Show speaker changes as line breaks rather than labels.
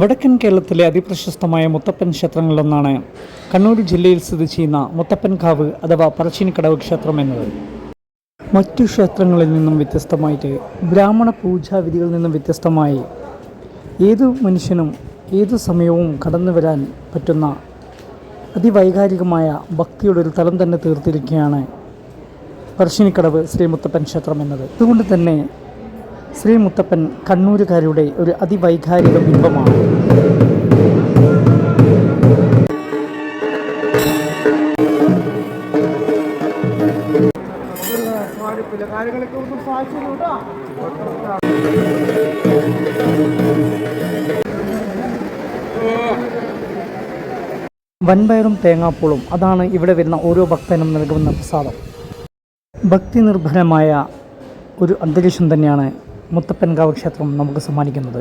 വടക്കൻ കേരളത്തിലെ അതിപ്രശസ്തമായ മുത്തപ്പൻ ക്ഷേത്രങ്ങളിലൊന്നാണ് കണ്ണൂർ ജില്ലയിൽ സ്ഥിതി ചെയ്യുന്ന മുത്തപ്പൻ കാവ് അഥവാ പറശ്ശിനിക്കടവ് ക്ഷേത്രം എന്നത്. മറ്റു ക്ഷേത്രങ്ങളിൽ നിന്നും വ്യത്യസ്തമായിട്ട് ബ്രാഹ്മണ പൂജാവിധികളിൽ നിന്നും വ്യത്യസ്തമായി ഏതു മനുഷ്യനും ഏതു സമയവും കടന്നു വരാൻ പറ്റുന്ന അതിവൈകാരികമായ ഭക്തിയുടെ ഒരു തലം തന്നെ തീർത്തിരിക്കുകയാണ് പറശ്ശിനിക്കടവ് ശ്രീ മുത്തപ്പൻ ക്ഷേത്രം എന്നത്. അതുകൊണ്ട് തന്നെ ശ്രീ മുത്തപ്പൻ കണ്ണൂരുകാരുടെ ഒരു അതിവൈകാരിക ബിംബമാണ്. വൻപയറും തേങ്ങാപ്പൂളും അതാണ് ഇവിടെ വരുന്ന ഓരോ ഭക്തനും നൽകുന്ന പ്രസാദം. ഭക്തി നിർഭരമായ ഒരു അന്തരീക്ഷം തന്നെയാണ് മുത്തപ്പൻകാവ് ക്ഷേത്രം നമുക്ക് സമ്മാനിക്കുന്നത്